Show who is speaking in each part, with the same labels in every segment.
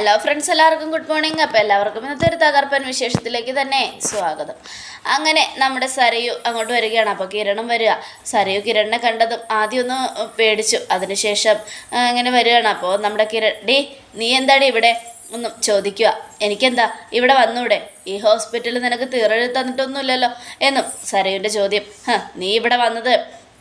Speaker 1: Hello friends എല്ലാവർക്കും good morning അപ്പോൾ എല്ലാവർക്കും ഇന്നത്തെ ഒരു തകർപ്പൻ വിശേഷത്തിലേക്ക് തന്നെ സ്വാഗതം. അങ്ങനെ നമ്മുടെ സരയു അങ്ങോട്ട് വരികയാണ്. അപ്പോൾ കിരണം വരിക. സരയു കിരണിനെ കണ്ടതും ആദ്യം ഒന്ന് പേടിച്ചു. അതിനുശേഷം അങ്ങനെ വരികയാണ്. അപ്പോൾ നമ്മുടെ കിരൺ ഡേ നീ എന്താടി ഇവിടെ? ഒന്നും ചോദിക്കുക. എനിക്കെന്താ? ഇവിടെ വന്നൂടെ? ഈ ഹോസ്പിറ്റലിൽ നിനക്ക് തീറെഴുതി തന്നിട്ടൊന്നുമില്ലല്ലോ എന്നും സരയുന്റെ ചോദ്യം. നീ ഇവിടെ വന്നത്?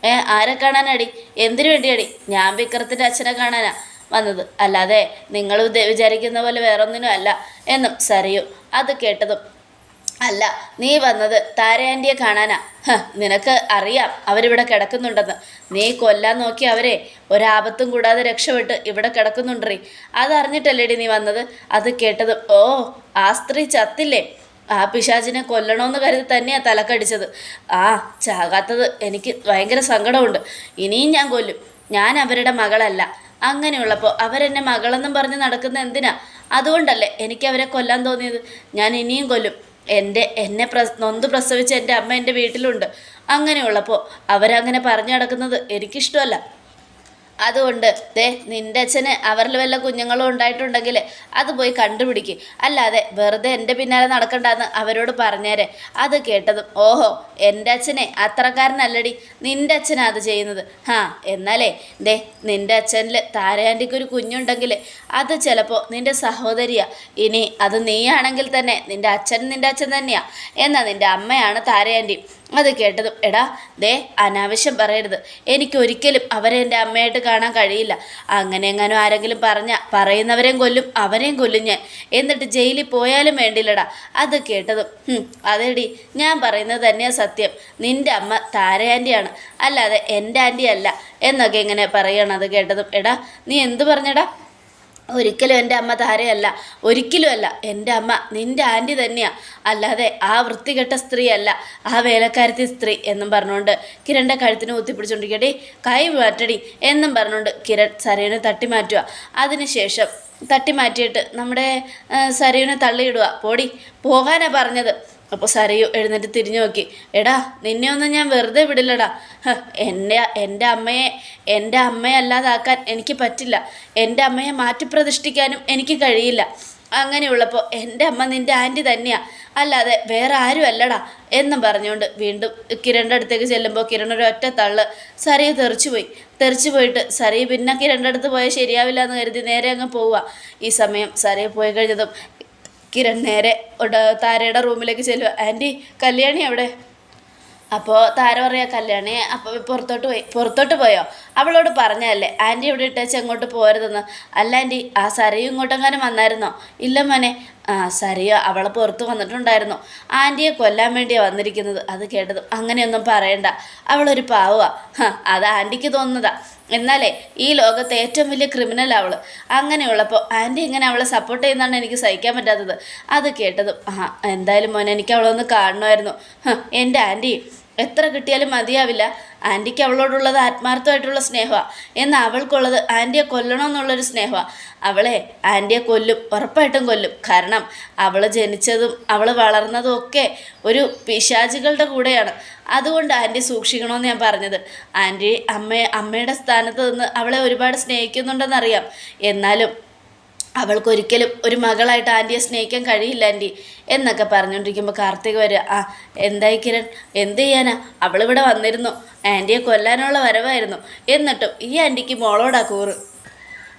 Speaker 1: ഏ ആരെ കാണാനടി? എന്തിനു വേണ്ടിയാടി? ഞാൻ വിക്രത്തിന്റെ അച്ഛനെ കാണാനാ. വന്നത്. അല്ലാതെ നിങ്ങൾ വിചാരിക്കുന്ന പോലെ വേറൊന്നിനും അല്ല എന്നും സരയു അത് കേട്ടതും. അല്ല നീ വന്നത് താരയാന്റിയെ കാണാനാ. നിനക്ക് അറിയാം അവരിവിടെ കിടക്കുന്നുണ്ടെന്ന്. നീ കൊല്ലാൻ നോക്കി അവരെ. ഒരാപത്തും കൂടാതെ രക്ഷപ്പെട്ട് ഇവിടെ കിടക്കുന്നുണ്ടറി. അതറിഞ്ഞിട്ടല്ലേടി നീ വന്നത്? അത് കേട്ടത്. ഓ ആ സ്ത്രീ ചത്തില്ലേ? ആ പിശാചിനെ കൊല്ലണമെന്ന് കരുതി തന്നെയാണ് തലക്കടിച്ചത്. ആ ചാകാത്തത് എനിക്ക് ഭയങ്കര സങ്കടമുണ്ട്. ഇനിയും ഞാൻ കൊല്ലും. ഞാൻ അവരുടെ മകളല്ല. അങ്ങനെയുള്ളപ്പോൾ അവരെന്നെ മകളെന്നും പറഞ്ഞ് നടക്കുന്ന എന്തിനാ? അതുകൊണ്ടല്ലേ എനിക്ക് അവരെ കൊല്ലാൻ തോന്നിയത്. ഞാൻ ഇനിയും കൊല്ലും. എന്റെ എന്നെ പ്ര നൊന്ത് പ്രസവിച്ച എന്റെ അമ്മ എന്റെ വീട്ടിലുണ്ട്. അങ്ങനെയുള്ളപ്പോൾ അവരങ്ങനെ പറഞ്ഞു നടക്കുന്നത് എനിക്കിഷ്ടമല്ല. അതുകൊണ്ട് ദേ നിന്റെ അച്ഛന് അവരിൽ വല്ല കുഞ്ഞുങ്ങളും ഉണ്ടായിട്ടുണ്ടെങ്കിൽ അത് പോയി കണ്ടുപിടിക്കും. അല്ലാതെ വെറുതെ എന്റെ പിന്നാലെ നടക്കണ്ടെന്ന് അവരോട് പറഞ്ഞേരെ. അത് കേട്ടതും ഓഹോ എന്റെ അച്ഛനെ അത്രക്കാരനല്ലടി. നിന്റെ അച്ഛനാ അത് ചെയ്യുന്നത്. ഹാ എന്നാലേ ദേ നിന്റെ അച്ഛനിൽ താരയാന്റിക്ക് ഒരു കുഞ്ഞുണ്ടെങ്കിൽ അത് ചിലപ്പോൾ നിന്റെ സഹോദരിയാ. ഇനി അത് നീയാണെങ്കിൽ തന്നെ നിന്റെ അച്ഛൻ നിന്റെ അച്ഛൻ തന്നെയാ. എന്നാൽ നിന്റെ അമ്മയാണ് താരയാന്റി അത് കേട്ടതും എടാ ദേ അനാവശ്യം പറയരുത്. എനിക്കൊരിക്കലും അവരെ എന്റെ അമ്മയായിട്ട് കാണാൻ കഴിയില്ല. അങ്ങനെ എങ്ങാനും ആരെങ്കിലും പറഞ്ഞ പറയുന്നവരെയും കൊല്ലും അവരെയും കൊല്ലും ഞാൻ. എന്നിട്ട് ജയിലിൽ പോയാലും വേണ്ടില്ലടാ. അത് കേട്ടതും "ഹും, അതേടി ഞാൻ പറയുന്നത് തന്നെയാ സത്യം. നിന്റെ അമ്മ താരയാന്റിയാണ്. അല്ലാതെ എന്റെ ആന്റി അല്ല എന്നൊക്കെ ഇങ്ങനെ പറയണം അത് കേട്ടതും. എടാ നീ എന്ത് പറഞ്ഞടാ? ഒരിക്കലും എന്റെ അമ്മ താരയല്ല. ഒരിക്കലും അല്ല എന്റെ അമ്മ നിന്റെ ആന്റി തന്നെയാണ് അല്ലാതെ ആ വൃത്തികെട്ട സ്ത്രീ അല്ല ആ വേലക്കാരത്തി സ്ത്രീ എന്നും പറഞ്ഞുകൊണ്ട് കിരണിന്റെ കഴുത്തിന് കുത്തിപ്പിടിച്ചുകൊണ്ടിരിക്കടി കൈ മാറ്റടി എന്നും പറഞ്ഞുകൊണ്ട് കിരൺ സരയുനെ തട്ടി മാറ്റുക അതിനുശേഷം തട്ടി മാറ്റിയിട്ട് നമ്മുടെ സരയുനെ തള്ളിയിടുക പോടി പോകാനാണ് പറഞ്ഞത്. അപ്പോൾ സരയു എഴുന്നേറ്റ് തിരിഞ്ഞു നോക്കി. എടാ നിന്നെ ഒന്നും ഞാൻ വെറുതെ വിടില്ലടാ. എന്റെ എന്റെ അമ്മയെ എന്റെ അമ്മയെ അല്ലാതാക്കാൻ എനിക്ക് പറ്റില്ല. എന്റെ അമ്മയെ മാറ്റിപ്രതിഷ്ഠിക്കാനും എനിക്ക് കഴിയില്ല. അങ്ങനെയുള്ളപ്പോൾ എന്റെ അമ്മ നിന്റെ ആന്റി തന്നെയാ. അല്ലാതെ വേറെ ആരും അല്ലടാ എന്നും പറഞ്ഞുകൊണ്ട് വീണ്ടും കിരണിന്റെ അടുത്തേക്ക് ചെല്ലുമ്പോൾ കിരൺ ഒരു ഒറ്റ തള്ള് സരയെ തെറിച്ചു പോയി തെറിച്ചു പോയിട്ട് സരയെ പിന്നെ കിരണിന്റെ അടുത്ത് പോയാൽ ശരിയാവില്ല എന്ന് കരുതി നേരെ അങ്ങ് പോവുക ഈ സമയം സരയെ പോയി കഴിഞ്ഞതും കിരൺ നേരെ താരയുടെ റൂമിലേക്ക് ചെല്ലുക ആന്റി കല്യാണി അവിടെ അപ്പോൾ താര പറയുക കല്യാണി അപ്പോൾ പുറത്തോട്ട് പോയി. പുറത്തോട്ട് പോയോ? അവളോട് പറഞ്ഞതല്ലേ ആന്റി ഇവിടെ ഇട്ടേച്ച് എങ്ങോട്ട് പോരുതെന്ന്? അല്ല ആന്റി ആ സരയും ഇങ്ങോട്ടെങ്ങാനും വന്നായിരുന്നോ? ഇല്ല മോനെ. ആ സരിയ അവളെ പുറത്ത് വന്നിട്ടുണ്ടായിരുന്നു. ആന്റിയെ കൊല്ലാൻ വേണ്ടിയാണ് വന്നിരിക്കുന്നത്. അത് കേട്ടതും അങ്ങനെയൊന്നും പറയണ്ട. അവളൊരു പാവുക അത് ആന്റിക്ക് തോന്നുന്നതാ. എന്നാലേ ഈ ലോകത്തെ ഏറ്റവും വലിയ ക്രിമിനൽ അവൾ അങ്ങനെയുള്ളപ്പോൾ ആന്റി ഇങ്ങനെ അവളെ സപ്പോർട്ട് ചെയ്യുന്നതാണ് എനിക്ക് സഹിക്കാൻ പറ്റാത്തത്? അത് കേട്ടതും. ആ എന്തായാലും മോനെ എനിക്ക് അവളൊന്ന് കാണണമായിരുന്നു. എന്റെ ആന്റി എത്ര കിട്ടിയാലും മതിയാവില്ല. ആന്റിക്ക് അവളോടുള്ളത് ആത്മാർത്ഥമായിട്ടുള്ള സ്നേഹമാണ് എന്നാൽ അവൾക്കുള്ളത് ആന്റിയെ കൊല്ലണമെന്നുള്ളൊരു സ്നേഹമാണ് അവളെ ആന്റിയെ കൊല്ലും ഉറപ്പായിട്ടും കൊല്ലും. കാരണം അവൾ ജനിച്ചതും അവൾ വളർന്നതും ഒക്കെ ഒരു പിശാചികളുടെ കൂടെയാണ്. അതുകൊണ്ട് ആന്റി സൂക്ഷിക്കണമെന്ന് ഞാൻ പറഞ്ഞത്. ആന്റി അമ്മയെ അമ്മയുടെ സ്ഥാനത്ത് നിന്ന് അവളെ ഒരുപാട് സ്നേഹിക്കുന്നുണ്ടെന്നറിയാം. എന്നാലും അവൾക്കൊരിക്കലും ഒരു മകളായിട്ട് ആന്റിയെ സ്നേഹിക്കാൻ കഴിയില്ല ആന്റി എന്നൊക്കെ പറഞ്ഞുകൊണ്ടിരിക്കുമ്പോൾ കാർത്തിക് വരിക ആ എന്തായി കിരൺ? എന്ത് ചെയ്യാനാ? അവളിവിടെ വന്നിരുന്നു. ആന്റിയെ കൊല്ലാനുള്ള വരവായിരുന്നു. എന്നിട്ടും ഈ ആന്റിക്ക് മോളോടാ കൂറ്.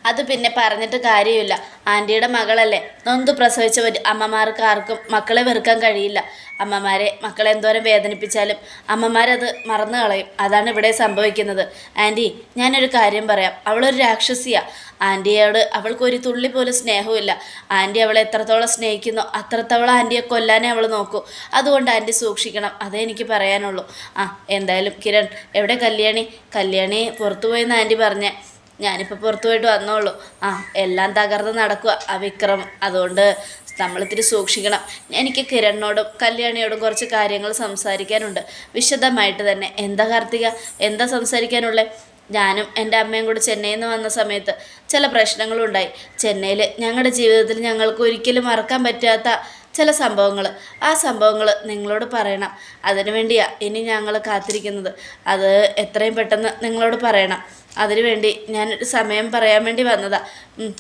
Speaker 1: അത് പിന്നെ പറഞ്ഞിട്ട് കാര്യമില്ല. ആന്റിയുടെ മകളല്ലേ. നൊന്ത് പ്രസവിച്ച അമ്മമാർക്ക് ആർക്കും മക്കളെ വെറുക്കാൻ കഴിയില്ല. അമ്മമാരെ മക്കളെ എന്തോരം വേദനിപ്പിച്ചാലും അമ്മമാരത് മറന്നു കളയും. അതാണ് ഇവിടെ സംഭവിക്കുന്നത്. ആന്റി ഞാനൊരു കാര്യം പറയാം. അവളൊരു രാക്ഷസിയാ. ആന്റിയോട് അവൾക്ക് ഒരു തുള്ളി പോലും സ്നേഹമില്ല ആന്റി അവളെ എത്രത്തോളം സ്നേഹിക്കുന്നു അത്രത്തോളം ആന്റിയെ കൊല്ലാനേ അവൾ നോക്കൂ. അതുകൊണ്ട് ആന്റി സൂക്ഷിക്കണം. അതേ എനിക്ക് പറയാനുള്ളൂ. ആ എന്തായാലും കിരൺ എവിടെ കല്യാണി? കല്യാണി പുറത്തു പോയെന്ന് ആന്റി പറഞ്ഞേ. ഞാനിപ്പോൾ പുറത്തു പോയിട്ട് വന്നോളൂ. ആ എല്ലാം തകർന്ന് നടക്കുക ആ വിക്രം. അതുകൊണ്ട് നമ്മളിത്തിരി സൂക്ഷിക്കണം. എനിക്ക് കിരണിനോടും കല്യാണിയോടും കുറച്ച് കാര്യങ്ങൾ സംസാരിക്കാനുണ്ട്. വിശദമായിട്ട് തന്നെ. എന്താ കാർത്തിക? എന്താ സംസാരിക്കാനുള്ളത് ഞാനും എന്റെ അമ്മയും കൂടെ ചെന്നൈയിൽ നിന്ന് വന്ന സമയത്ത് ചില പ്രശ്നങ്ങളുണ്ടായി ചെന്നൈയിൽ ഞങ്ങളുടെ ജീവിതത്തിൽ ഞങ്ങൾക്ക് ഒരിക്കലും മറക്കാൻ പറ്റാത്ത ചില സംഭവങ്ങൾ. ആ സംഭവങ്ങൾ നിങ്ങളോട് പറയണം. അതിനു വേണ്ടിയാണ് ഇനി ഞങ്ങൾ കാത്തിരിക്കുന്നത്. അത് എത്രയും പെട്ടെന്ന് നിങ്ങളോട് പറയണം. അതിനുവേണ്ടി ഞാനൊരു സമയം പറയാൻ വേണ്ടി വന്നതാ.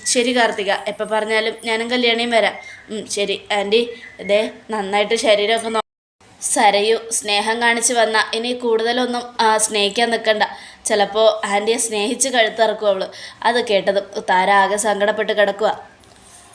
Speaker 1: ശരി കാർത്തിക. എപ്പോൾ പറഞ്ഞാലും ഞാനും കല്യാണിയും വരാം. ശരി. ആന്റി ഇതേ നന്നായിട്ട് ശരീരമൊക്കെ നോ സരയു സ്നേഹം കാണിച്ച് വന്ന. ഇനി കൂടുതലൊന്നും സ്നേഹിക്കാൻ നിൽക്കണ്ട ചിലപ്പോൾ ആന്റിയെ സ്നേഹിച്ച് കഴുത്തിറക്കും അവൾ. അത് കേട്ടതും താര ആകെ സങ്കടപ്പെട്ട് കിടക്കുക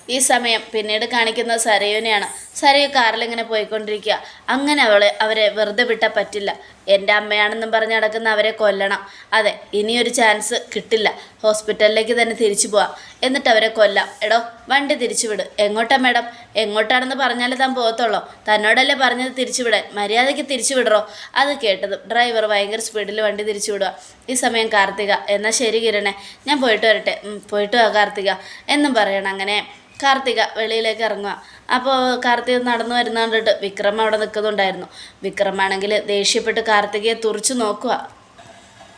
Speaker 1: ഈ സമയം പിന്നീട് കാണിക്കുന്നത് സരയുവിനെയാണ്. സരയു കാറിലിങ്ങനെ പോയിക്കൊണ്ടിരിക്കുക അങ്ങനെ അവളെ അവരെ വെറുതെ വിട്ടാൽ പറ്റില്ല. എന്റെ അമ്മയാണെന്നും പറഞ്ഞ് നടക്കുന്ന അവരെ കൊല്ലണം. അതെ ഇനിയൊരു ചാൻസ് കിട്ടില്ല. ഹോസ്പിറ്റലിലേക്ക് തന്നെ തിരിച്ചു പോവാം. എന്നിട്ട് അവരെ കൊല്ലാം. എടോ വണ്ടി തിരിച്ചുവിട് എങ്ങോട്ടാ മാഡം? എങ്ങോട്ടാണെന്ന് പറഞ്ഞാലേ താൻ പോകത്തുള്ളൂ. തന്നോടല്ലേ പറഞ്ഞത് തിരിച്ചു വിടാൻ. മര്യാദയ്ക്ക് തിരിച്ചുവിടറോ അത് കേട്ടതും ഡ്രൈവർ ഭയങ്കര സ്പീഡിൽ വണ്ടി തിരിച്ചുവിടുക ഈ സമയം കാർത്തിക. എന്നാൽ ശരി കിരണേ. ഞാൻ പോയിട്ട് വരട്ടെ. പോയിട്ട് വാ കാർത്തിക. എന്നും പറയണം അങ്ങനെ. കാർത്തിക വെളിയിലേക്ക് ഇറങ്ങുക അപ്പോൾ കാർത്തിക നടന്നു വരുന്ന കണ്ടിട്ട് വിക്രം അവിടെ നിൽക്കുന്നുണ്ടായിരുന്നു. വിക്രമാണെങ്കിൽ ദേഷ്യപ്പെട്ട് കാർത്തികയെ തുറച്ചു നോക്കുക.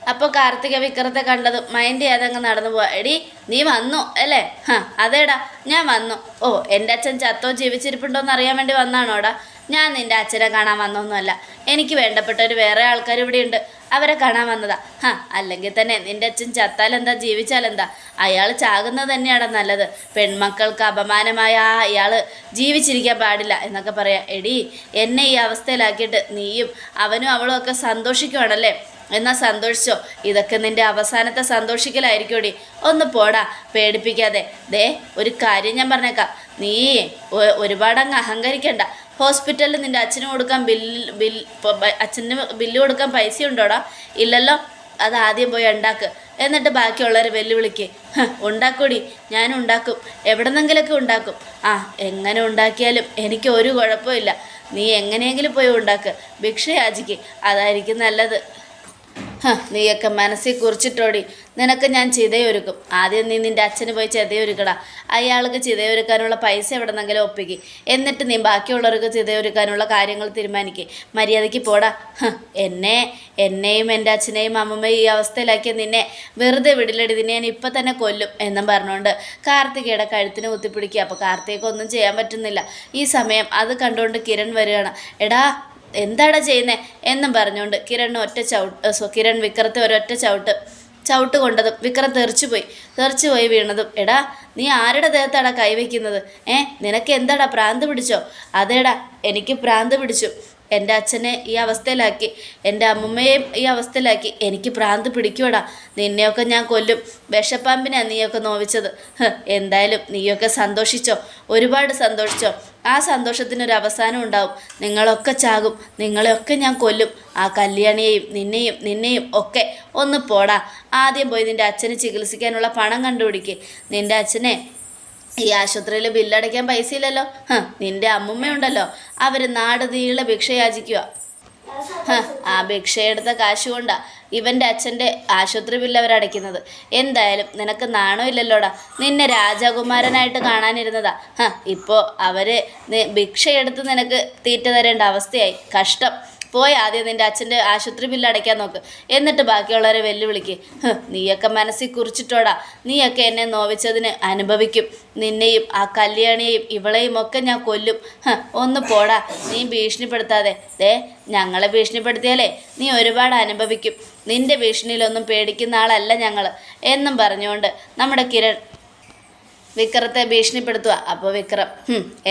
Speaker 1: അപ്പോൾ കാർത്തിക വിക്രത്തെ കണ്ടതും മൈൻഡ് ചെയ്യാതങ്ങ് നടന്നു പോവാ. എടി നീ വന്നു അല്ലേ? ഹാ അതേടാ ഞാൻ വന്നു. ഓ എന്റെ അച്ഛൻ ചത്തോ ജീവിച്ചിരിപ്പുണ്ടോ എന്ന് അറിയാൻ വേണ്ടി വന്നാണോടാ? ഞാൻ നിന്റെ അച്ഛനെ കാണാൻ വന്നൊന്നുമല്ല. എനിക്ക് വേണ്ടപ്പെട്ട ഒരു വേറെ ആൾക്കാർ ഇവിടെയുണ്ട് അവരെ കാണാൻ വന്നതാ. ഹാ അല്ലെങ്കിൽ തന്നെ നിന്റെ അച്ഛൻ ചത്താലെന്താ ജീവിച്ചാലെന്താ? അയാൾ ചാകുന്നത് തന്നെയാണ് നല്ലത്. പെൺമക്കൾക്ക് അപമാനമായ ആ അയാൾ ജീവിച്ചിരിക്കാൻ പാടില്ല എന്നൊക്കെ പറയാം. എടി എന്നെ ഈ അവസ്ഥയിലാക്കിയിട്ട് നീയും അവനും അവളും ഒക്കെ സന്തോഷിക്കുവാണല്ലേ? എന്നാ സന്തോഷിച്ചോ? ഇതൊക്കെ നിന്റെ അവസാനത്തെ സന്തോഷിക്കലായിരിക്കുമടി. ഒന്ന് പോടാ പേടിപ്പിക്കാതെ. ദേ ഒരു കാര്യം ഞാൻ പറഞ്ഞേക്കാം. നീ ഒരുപാടങ്ങ് ഒരുപാട് അഹങ്കരിക്കണ്ട. ഹോസ്പിറ്റലിൽ നിന്റെ അച്ഛന് കൊടുക്കാൻ ബില്ല് ബിൽ അച്ഛന് ബില്ല് കൊടുക്കാൻ പൈസ ഉണ്ടോടാ ഇല്ലല്ലോ അത് ആദ്യം പോയി ഉണ്ടാക്ക്. എന്നിട്ട് ബാക്കിയുള്ളവരെ വെല്ലുവിളിക്ക്. ഉണ്ടാക്കൂടി ഞാനും ഉണ്ടാക്കും. എവിടെന്നെങ്കിലൊക്കെ ഉണ്ടാക്കും. ആ എങ്ങനെ ഉണ്ടാക്കിയാലും എനിക്ക് ഒരു കുഴപ്പമില്ല. നീ എങ്ങനെയെങ്കിലും പോയി ഉണ്ടാക്ക്. ഭിക്ഷയാചിക്ക് അതായിരിക്കും നല്ലത്. നീയൊക്കെ മനസ്സിൽ കുറിച്ചിട്ടോടി. നിനക്ക് ഞാൻ ചിതയൊരുക്കും. ആദ്യം നീ നിന്റെ അച്ഛന് പോയി ചിതയൊരുക്കടാ. അയാൾക്ക് ചിതയൊരുക്കാനുള്ള പൈസ എവിടെന്നെങ്കിലും ഒപ്പിക്ക്. എന്നിട്ട് നീ ബാക്കിയുള്ളവർക്ക് ചിതയൊരുക്കാനുള്ള കാര്യങ്ങൾ തീരുമാനിക്കുക മര്യാദയ്ക്ക് പോടാ. എന്നെ എന്നെയും എന്റെ അച്ഛനെയും അമ്മമ്മയും ഈ അവസ്ഥയിലാക്കിയ നിന്നെ വെറുതെ വിടില്ലടി. നിന്നെ ഞാൻ ഇപ്പം തന്നെ കൊല്ലും എന്നും പറഞ്ഞുകൊണ്ട് കാർത്തികയുടെ കഴുത്തിന് കുത്തിപ്പിടിക്കുക. അപ്പോൾ കാർത്തികയ്ക്ക് ഒന്നും ചെയ്യാൻ പറ്റുന്നില്ല. ഈ സമയം അത് കണ്ടുകൊണ്ട് കിരൺ വരികയാണ്. എടാ എന്താടാ ചെയ്യുന്നേ എന്നും പറഞ്ഞുകൊണ്ട് കിരൺ ഒറ്റ ചവിട്ട് സോ കിരൺ വിക്രത്തെ ഒരൊറ്റ ചവിട്ട് ചവിട്ട് കൊണ്ടതും വിക്രം തെറിച്ചു പോയി. തെറിച്ചു പോയി വീണതും. എടാ നീ ആരുടെ ദേഹത്താടാ കൈവയ്ക്കുന്നത്? ഏ നിനക്ക് എന്താടാ പ്രാന്ത് പിടിച്ചോ? അതേടാ എനിക്ക് പ്രാന്ത് പിടിച്ചു. എന്റെ അച്ഛനെ ഈ അവസ്ഥയിലാക്കി എന്റെ അമ്മമ്മയെയും ഈ അവസ്ഥയിലാക്കി. എനിക്ക് പ്രാന്ത് പിടിക്കുവടാ. നിന്നെയൊക്കെ ഞാൻ കൊല്ലും. വിഷപ്പാമ്പിനാ നീയൊക്കെ നോവിച്ചത്. എന്തായാലും നീയൊക്കെ സന്തോഷിച്ചോ? ഒരുപാട് സന്തോഷിച്ചോ? ആ സന്തോഷത്തിനൊരു അവസാനം ഉണ്ടാവും. നിങ്ങളൊക്കെ ചാകും. നിങ്ങളെയൊക്കെ ഞാൻ കൊല്ലും. ആ കല്യാണിയെയും നിന്നെയും നിന്നെയും ഒക്കെ ഒന്ന് പോടാ. ആദ്യം പോയി നിന്റെ അച്ഛനെ ചികിത്സിക്കാനുള്ള പണം കണ്ടുപിടിക്ക്. നിന്റെ അച്ഛനെ ഈ ആശുപത്രിയിൽ ബില്ലടയ്ക്കാൻ പൈസ ഇല്ലല്ലോ നിന്റെ അമ്മുമ്മയുണ്ടല്ലോ. അവർ നാട് നീളെ ഭിക്ഷ യാചിക്കുക ആ ഭിക്ഷയെടുത്ത കാശ് കൊണ്ടാ ഇവന്റെ അച്ഛന്റെ ആശുപത്രി ബില്ല് അവരടയ്ക്കുന്നത്. എന്തായാലും നിനക്ക് നാണമില്ലല്ലോടാ നിന്നെ രാജകുമാരനായിട്ട് കാണാനിരുന്നതാ. ഇപ്പോൾ അവർ ഭിക്ഷയെടുത്ത് നിനക്ക് തീറ്റ തരേണ്ട അവസ്ഥയായി. കഷ്ടം. പോയി ആദ്യം നിന്റെ അച്ഛന്റെ ആശുപത്രി ബില്ല് അടയ്ക്കാൻ നോക്ക്. എന്നിട്ട് ബാക്കിയുള്ളവരെ വെല്ലുവിളിക്ക്. നീയൊക്കെ മനസ്സിൽ കുറിച്ചിട്ടോടാ. നീയൊക്കെ എന്നെ നോവിച്ചതിന് അനുഭവിക്കും. നിന്നെയും ആ കല്യാണിയെയും ഇവളെയും ഒക്കെ ഞാൻ കൊല്ലും. ഒന്ന് പോടാ. നീ ഭീഷണിപ്പെടുത്താതെ. ദേ ഞങ്ങളെ ഭീഷണിപ്പെടുത്തിയാലേ നീ ഒരുപാട് അനുഭവിക്കും. നിന്റെ ഭീഷണിയിലൊന്നും പേടിക്കുന്ന ആളല്ല ഞങ്ങൾ എന്നും പറഞ്ഞുകൊണ്ട് നമ്മുടെ കിരൺ വിക്രത്തെ ഭീഷണിപ്പെടുത്തുക. അപ്പോൾ വിക്രം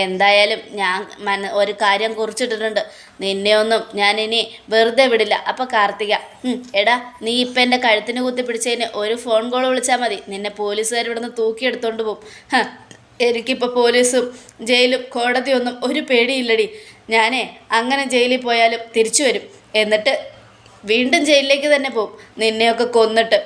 Speaker 1: എന്തായാലും ഞാൻ മന ഒരു കാര്യം കുറിച്ചിട്ടിട്ടുണ്ട്. നിന്നെ ഒന്നും ഞാൻ ഇനി വെറുതെ വിടില്ല. അപ്പോൾ കാർത്തിക എടാ നീ ഇപ്പം എന്റെ കഴുത്തിന് കുത്തി പിടിച്ചതിന് ഒരു ഫോൺ കോൾ വിളിച്ചാൽ മതി. നിന്നെ പോലീസുകാർ ഇവിടെ നിന്ന് തൂക്കിയെടുത്തോണ്ട് പോകും. എനിക്കിപ്പോൾ പോലീസും ജയിലും കോടതിയൊന്നും ഒരു പേടിയില്ലടി. ഞാനേ അങ്ങനെ ജയിലിൽ പോയാലും തിരിച്ചു വരും. എന്നിട്ട് വീണ്ടും ജയിലിലേക്ക് തന്നെ പോകും. നിന്നെയൊക്കെ കൊന്നിട്ട്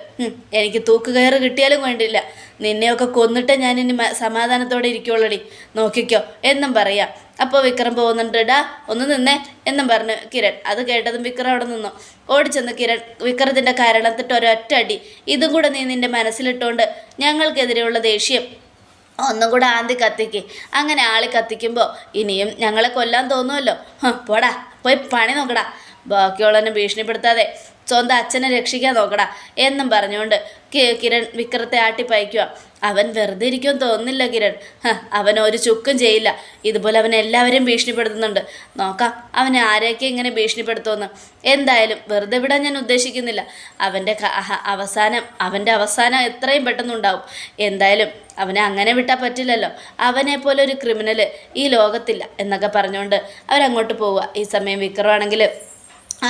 Speaker 1: എനിക്ക് തൂക്കുകയറ് കിട്ടിയാലും വേണ്ടില്ല നിന്നെയൊക്കെ കൊന്നിട്ട് ഞാൻ ഇനി സമാധാനത്തോടെ ഇരിക്കുള്ളടി നോക്കിക്കോ എന്നും പറയാ. അപ്പോൾ വിക്രം പോകുന്നുണ്ട് ഒന്ന് നിന്നേ എന്നും പറഞ്ഞു കിരൺ. അത് കേട്ടതും വിക്രം അവിടെ നിന്നു. ഓടിച്ചെന്ന് കിരൺ വിക്രത്തിന്റെ കരണത്തിട്ട് ഒരൊറ്റ അടി. ഇതും കൂടെ നീ നിന്റെ മനസ്സിലിട്ടുകൊണ്ട് ഞങ്ങൾക്കെതിരെയുള്ള ദേഷ്യം ഒന്നും കൂടെ ആന്തി കത്തിക്ക്. അങ്ങനെ ആളി കത്തിക്കുമ്പോൾ ഇനിയും ഞങ്ങളെ കൊല്ലാൻ തോന്നുമല്ലോ പോടാ പോയി പണി നോക്കടാ. ബാക്കിയുള്ളവനെ ഭീഷണിപ്പെടുത്താതെ സ്വന്തം അച്ഛനെ രക്ഷിക്കാൻ നോക്കടാ എന്നും പറഞ്ഞുകൊണ്ട് കിരൺ വിക്രത്തെ ആട്ടിപ്പയക്കുക. അവൻ വെറുതെ ഇരിക്കും തോന്നുന്നില്ല കിരൺ. അവൻ ഒരു ചുക്കും ചെയ്യില്ല. ഇതുപോലെ അവൻ എല്ലാവരെയും ഭീഷണിപ്പെടുത്തുന്നുണ്ട്. നോക്കാം അവൻ ആരെയൊക്കെ ഇങ്ങനെ ഭീഷണിപ്പെടുത്തുമെന്ന്. എന്തായാലും വെറുതെ വിടാൻ ഞാൻ ഉദ്ദേശിക്കുന്നില്ല. അവന്റെ അവസാനം അവന്റെ അവസാനം എത്രയും പെട്ടെന്നുണ്ടാവും. എന്തായാലും അവനെ അങ്ങനെ വിട്ടാൽ പറ്റില്ലല്ലോ. അവനെ പോലെ ഒരു ക്രിമിനൽ ഈ ലോകത്തില്ല എന്നൊക്കെ പറഞ്ഞുകൊണ്ട് അവരങ്ങോട്ട് പോവുക. ഈ സമയം വിക്രമാണെങ്കിൽ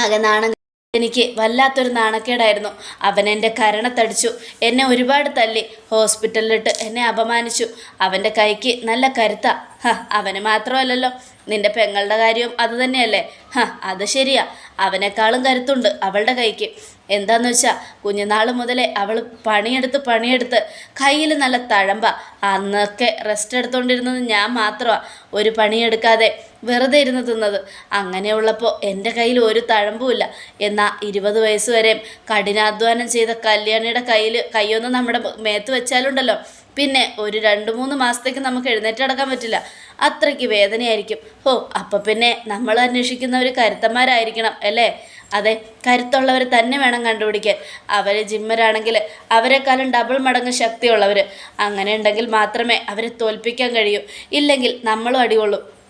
Speaker 1: ആകെ നാണം എനിക്ക് വല്ലാത്തൊരു നാണക്കേടായിരുന്നു. അവൻ എന്റെ കരണത്തടിച്ചു എന്നെ ഒരുപാട് തല്ലി. ഹോസ്പിറ്റലിലിട്ട് എന്നെ അപമാനിച്ചു. അവന്റെ കൈക്ക് നല്ല കരുത്ത. ഹ അവന് മാത്രമല്ലല്ലോ. നിന്റെ പെങ്ങളുടെ കാര്യവും അത് തന്നെയല്ലേ? ഹ അത് ശരിയാ. അവനേക്കാളും കരുത്തുണ്ട് അവളുടെ കൈക്ക്. എന്താന്ന് വെച്ചാൽ കുഞ്ഞുനാൾ മുതലേ അവൾ പണിയെടുത്ത് പണിയെടുത്ത് കയ്യിൽ നല്ല തഴമ്പ. അന്നൊക്കെ റെസ്റ്റ് എടുത്തുകൊണ്ടിരുന്നത് ഞാൻ മാത്രമാണ് ഒരു പണിയെടുക്കാതെ വെറുതെ ഇരുന്ന് തിന്നത്. അങ്ങനെയുള്ളപ്പോൾ എന്റെ കയ്യിൽ ഒരു തഴമ്പുമില്ല. എന്നാൽ ഇരുപത് വയസ്സ് വരെ കഠിനാധ്വാനം ചെയ്ത കല്യാണിയുടെ കയ്യിൽ കൈയൊന്ന് നമ്മുടെ മേത്ത് വെച്ചാലുണ്ടല്ലോ. പിന്നെ ഒരു രണ്ട് മൂന്ന് മാസത്തേക്ക് നമുക്ക് എഴുന്നേറ്റ് അടക്കാൻ പറ്റില്ല. അത്രയ്ക്ക് വേദനയായിരിക്കും. ഓ അപ്പം പിന്നെ നമ്മൾ അന്വേഷിക്കുന്നവർ കരുത്തന്മാരായിരിക്കണം അല്ലേ? അതെ കരുത്തുള്ളവർ തന്നെ വേണം കണ്ടുപിടിക്കാൻ. അവർ ജിമ്മരാണെങ്കിൽ അവരെക്കാളും ഡബിൾ മടങ്ങ് ശക്തിയുള്ളവർ അങ്ങനെ ഉണ്ടെങ്കിൽ മാത്രമേ അവരെ തോൽപ്പിക്കാൻ കഴിയൂ. ഇല്ലെങ്കിൽ നമ്മളും അടികൊള്ളും.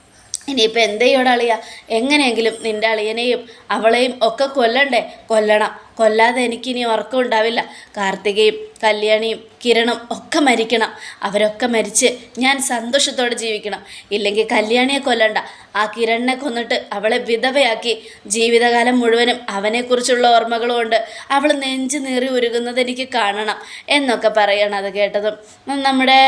Speaker 1: ഇനിയിപ്പോൾ എന്ത് എങ്ങനെയെങ്കിലും നിന്റെ അളിയനെയും അവളെയും ഒക്കെ കൊല്ലണ്ടേ? കൊല്ലണം. കൊല്ലാതെ എനിക്കിനി ഉറക്കം ഉണ്ടാവില്ല. കാർത്തികയും കല്യാണിയും കിരണും ഒക്കെ മരിക്കണം. അവരൊക്കെ മരിച്ച് ഞാൻ സന്തോഷത്തോടെ ജീവിക്കണം. ഇല്ലെങ്കിൽ കല്യാണിയെ കൊല്ലണ്ട. ആ കിരണിനെ കൊന്നിട്ട് അവളെ വിധവയാക്കി. ജീവിതകാലം മുഴുവനും അവനെക്കുറിച്ചുള്ള ഓർമ്മകളുമുണ്ട് അവൾ നെഞ്ചു നീറി ഉരുകുന്നത് എനിക്ക് കാണണം എന്നൊക്കെ പറയണം അത് കേട്ടതും. നമ്മുടെ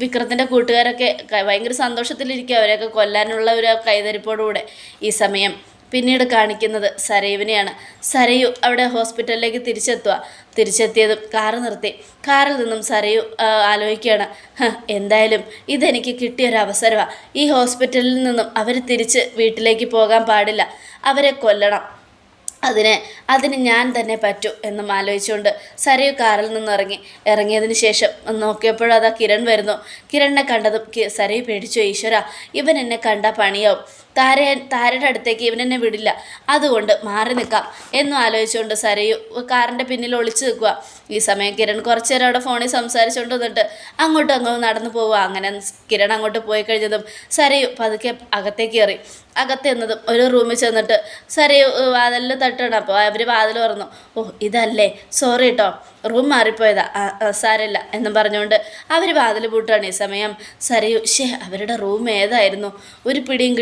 Speaker 1: വിക്രത്തിന്റെ കൂട്ടുകാരൊക്കെ ഭയങ്കര സന്തോഷത്തിലിരിക്കുക അവരെയൊക്കെ കൊല്ലാനുള്ള ഒരു കൈതരിപ്പോടുകൂടെ ഈ സമയം. പിന്നീട് കാണിക്കുന്നത് സരയുവിനെയാണ്. സരയു അവിടെ ഹോസ്പിറ്റലിലേക്ക് തിരിച്ചെത്തുക. തിരിച്ചെത്തിയതും കാറ് നിർത്തി. കാറിൽ നിന്നും സരയു ആലോചിക്കുകയാണ്. "ഹ, എന്തായാലും ഇതെനിക്ക് കിട്ടിയൊരു അവസരമാണ് ഈ ഹോസ്പിറ്റലിൽ നിന്നും അവർ തിരിച്ച് വീട്ടിലേക്ക് പോകാൻ പാടില്ല. അവരെ കൊല്ലണം. അതിനെ അതിന് ഞാൻ തന്നെ പറ്റൂ എന്നും ആലോചിച്ചുകൊണ്ട് സരയു കാറിൽ നിന്ന് ഇറങ്ങി. ഇറങ്ങിയതിന് ശേഷം നോക്കിയപ്പോഴും അതാ കിരൺ വരുന്നു. കിരണിനെ കണ്ടതും സരയു പേടിച്ചു. ഈശ്വര ഇവൻ എന്നെ കണ്ട പണിയാവും. താര താരയുടെ അടുത്തേക്ക് ഇവനെന്നെ വിടില്ല. അതുകൊണ്ട് മാറി നിൽക്കാം എന്നും ആലോചിച്ചുകൊണ്ട് സരയു കാറിന്റെ പിന്നിൽ ഒളിച്ചു നിൽക്കുക ഈ സമയം കിരൺ കുറച്ചു നേരം അവിടെ ഫോണിൽ സംസാരിച്ചുകൊണ്ട് വന്നിട്ട് അങ്ങോട്ടും അങ്ങോട്ടും നടന്നു പോവുക. അങ്ങനെ കിരൺ അങ്ങോട്ട് പോയി കഴിഞ്ഞതും സരയു പതുക്കെ അകത്തേക്ക് കയറി. അകത്തെന്നതും ഒരു റൂമിൽ ചെന്നിട്ട് സരയു വാതിലിൽ തട്ടണം അപ്പോൾ അവർ വാതിൽ തുറന്നു. ഓ ഇതല്ലേ? സോറി കേട്ടോ റൂം മാറിപ്പോയതാ. സാരല്ല എന്നും പറഞ്ഞുകൊണ്ട് അവർ വാതിൽ പൂട്ടാണ് ഈ സമയം സരയു ഷേ അവരുടെ റൂം ഏതായിരുന്നു? ഒരു പിടിയും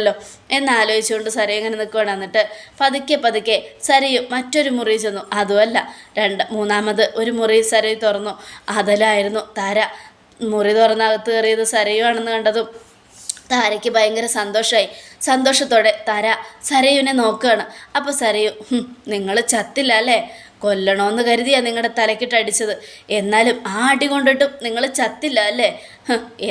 Speaker 1: കിട്ടുന്നില്ലല്ലോ എന്നാലോചിച്ചുകൊണ്ട് സരയു ഇങ്ങനെ നിൽക്കുകയാണ് എന്നിട്ട് പതുക്കെ പതുക്കെ സരയു മറ്റൊരു മുറി ചെന്നു. അതുമല്ല രണ്ട് മൂന്നാമത് ഒരു മുറി സരയു തുറന്നു. അതിലായിരുന്നു താര. മുറി തുറന്നകത്ത് കയറിയത് സരയു ആണെന്ന് കണ്ടതും താരയ്ക്ക് ഭയങ്കര സന്തോഷമായി സന്തോഷത്തോടെ താര സരയുവിനെ നോക്കുകയാണ്. അപ്പോൾ സരയു നിങ്ങൾ ചത്തില്ല അല്ലേ? കൊല്ലണമെന്ന് കരുതിയാണ് നിങ്ങളുടെ തലക്കിട്ട് അടിച്ചത് എന്നാലും ആ അടി കൊണ്ടിട്ടും നിങ്ങൾ ചത്തില്ല അല്ലേ?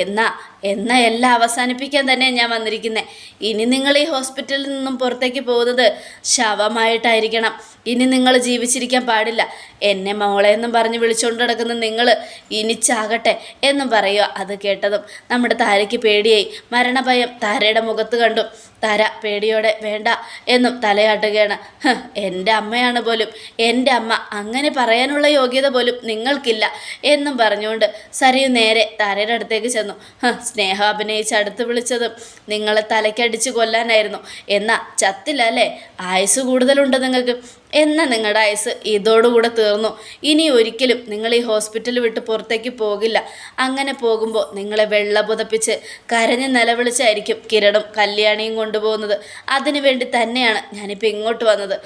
Speaker 1: എന്നാ എന്നാ എല്ലാം അവസാനിപ്പിക്കാൻ തന്നെ ഞാൻ വന്നിരിക്കുന്നത് ഇനി നിങ്ങൾ ഈ ഹോസ്പിറ്റലിൽ നിന്നും പുറത്തേക്ക് പോകുന്നത് ശവമായിട്ടായിരിക്കണം. ഇനി നിങ്ങൾ ജീവിച്ചിരിക്കാൻ പാടില്ല. എന്നെ മോളെ എന്നും പറഞ്ഞ് വിളിച്ചുകൊണ്ട് നടക്കുന്ന നിങ്ങൾ ഇനി ചാകട്ടെ എന്നും പറയുക അത് കേട്ടതും. നമ്മുടെ താരയ്ക്ക് പേടിയായി. മരണഭയം താരയുടെ മുഖത്ത് കണ്ടു. താര പേടിയോടെ വേണ്ട എന്നും തലയാട്ടുകയാണ്. "ഹ്, എന്റെ അമ്മയാണ് പോലും എന്റെ അമ്മ അങ്ങനെ പറയാനുള്ള യോഗ്യത പോലും നിങ്ങൾക്കില്ല എന്നും പറഞ്ഞുകൊണ്ട് സരയു നേരെ താരയുടെ അടുത്തേക്ക് ചെന്നു. "ഹ്, സ്നേഹം അഭിനയിച്ച് അടുത്ത് വിളിച്ചതും നിങ്ങളെ തലയ്ക്കടിച്ച് കൊല്ലാനായിരുന്നു. എന്നാ ചത്തില്ല അല്ലേ? ആയുസ് കൂടുതലുണ്ട് നിങ്ങൾക്ക്. എന്ന നിങ്ങളുടെ ആയുസ് ഇതോടുകൂടെ തീർന്നു. ഇനി ഒരിക്കലും നിങ്ങൾ ഈ ഹോസ്പിറ്റൽ വിട്ട് പുറത്തേക്ക് പോകില്ല. അങ്ങനെ പോകുമ്പോൾ നിങ്ങളെ വെള്ള പുതപ്പിച്ച് കരഞ്ഞ് നിലവിളിച്ചായിരിക്കും കിരണും കല്യാണിയും കൊണ്ടുപോകുന്നത്. അതിനു വേണ്ടി തന്നെയാണ് ഞാനിപ്പോൾ ഇങ്ങോട്ട് വന്നത്.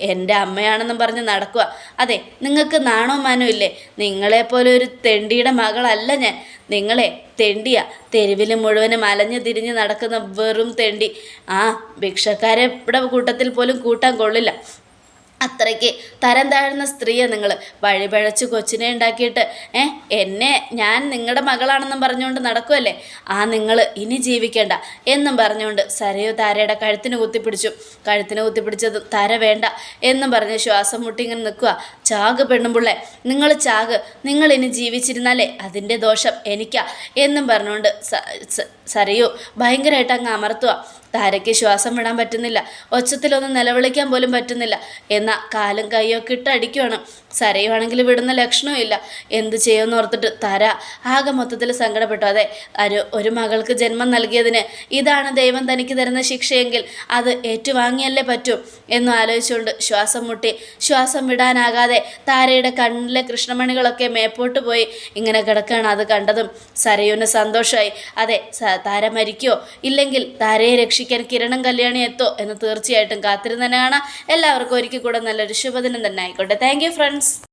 Speaker 1: എന്റെ അമ്മയാണെന്നും പറഞ്ഞ് നടക്കുക. അതെ നിങ്ങൾക്ക് നാണോ മാനോ ഇല്ലേ? നിങ്ങളെപ്പോലെ ഒരു തെണ്ടിയുടെ മകളല്ല ഞാൻ. നിങ്ങളെ തെണ്ടിയ. തെരുവിൽ മുഴുവനും അലഞ്ഞു തിരിഞ്ഞ് നടക്കുന്ന വെറും തെണ്ടി. ആ ഭിക്ഷക്കാരെ ഇവിടെ കൂട്ടത്തിൽ പോലും കൂട്ടാൻ കൊള്ളില്ല. അത്രയ്ക്ക് തരം താഴ്ന്ന സ്ത്രീയെ നിങ്ങൾ വഴിപഴച്ച് കൊച്ചിനെ ഉണ്ടാക്കിയിട്ട് ഏ എന്നെ ഞാൻ നിങ്ങളുടെ മകളാണെന്നും പറഞ്ഞുകൊണ്ട് നടക്കുമല്ലേ ആ നിങ്ങൾ ഇനി ജീവിക്കേണ്ട എന്നും പറഞ്ഞുകൊണ്ട് സരയു താരയുടെ കഴുത്തിന് കുത്തിപ്പിടിച്ചു. കഴുത്തിന് കുത്തിപ്പിടിച്ചത് തര വേണ്ട എന്നും പറഞ്ഞ് ശ്വാസം മുട്ടി ഇങ്ങനെ നിൽക്കുക ചാക് പെണ്ണുമ്പുള്ളേ നിങ്ങൾ ചാക്. നിങ്ങൾ ഇനി ജീവിച്ചിരുന്നാലേ അതിന്റെ ദോഷം എനിക്കാ എന്നും പറഞ്ഞുകൊണ്ട് സരയോ ഭയങ്കരമായിട്ട് അങ്ങ് അമർത്തുക താരയ്ക്ക് ശ്വാസം വിടാൻ പറ്റുന്നില്ല. ഒച്ചത്തിലൊന്നും നിലവിളിക്കാൻ പോലും പറ്റുന്നില്ല. എന്നാൽ കാലും കൈയൊക്കെ ഇട്ടടിക്കുവാണ് സരയുവാണെങ്കിൽ വിടുന്ന ലക്ഷണവും ഇല്ല. എന്ത് ചെയ്യുമെന്ന് ഓർത്തിട്ട് തര ആകെ മൊത്തത്തിൽ സങ്കടപ്പെട്ടു. അതെ ഒരു ഒരു മകൾക്ക് ജന്മം നൽകിയതിന് ഇതാണ് ദൈവം തനിക്ക് തരുന്ന ശിക്ഷയെങ്കിൽ അത് ഏറ്റുവാങ്ങിയല്ലേ പറ്റൂ എന്ന് ആലോചിച്ചുകൊണ്ട് ശ്വാസം മുട്ടി ശ്വാസം വിടാനാകാതെ താരയുടെ കണ്ണിലെ കൃഷ്ണമണികളൊക്കെ മേപ്പോട്ട് പോയി ഇങ്ങനെ കിടക്കുകയാണ് അത് കണ്ടതും സരയുവിന് സന്തോഷമായി. അതെ താര മരിക്കോ ഇല്ലെങ്കിൽ താരയെ രക്ഷിക്കാൻ കിരണം കല്യാണി എത്തോ എന്ന് തീർച്ചയായിട്ടും കാത്തിരുന്ന് തന്നെ കാണാം എല്ലാവർക്കും ഒരിക്കൽ കൂടെ നല്ലൊരു ശുഭദിനം തന്നെ ആയിക്കോട്ടെ. Thank you friends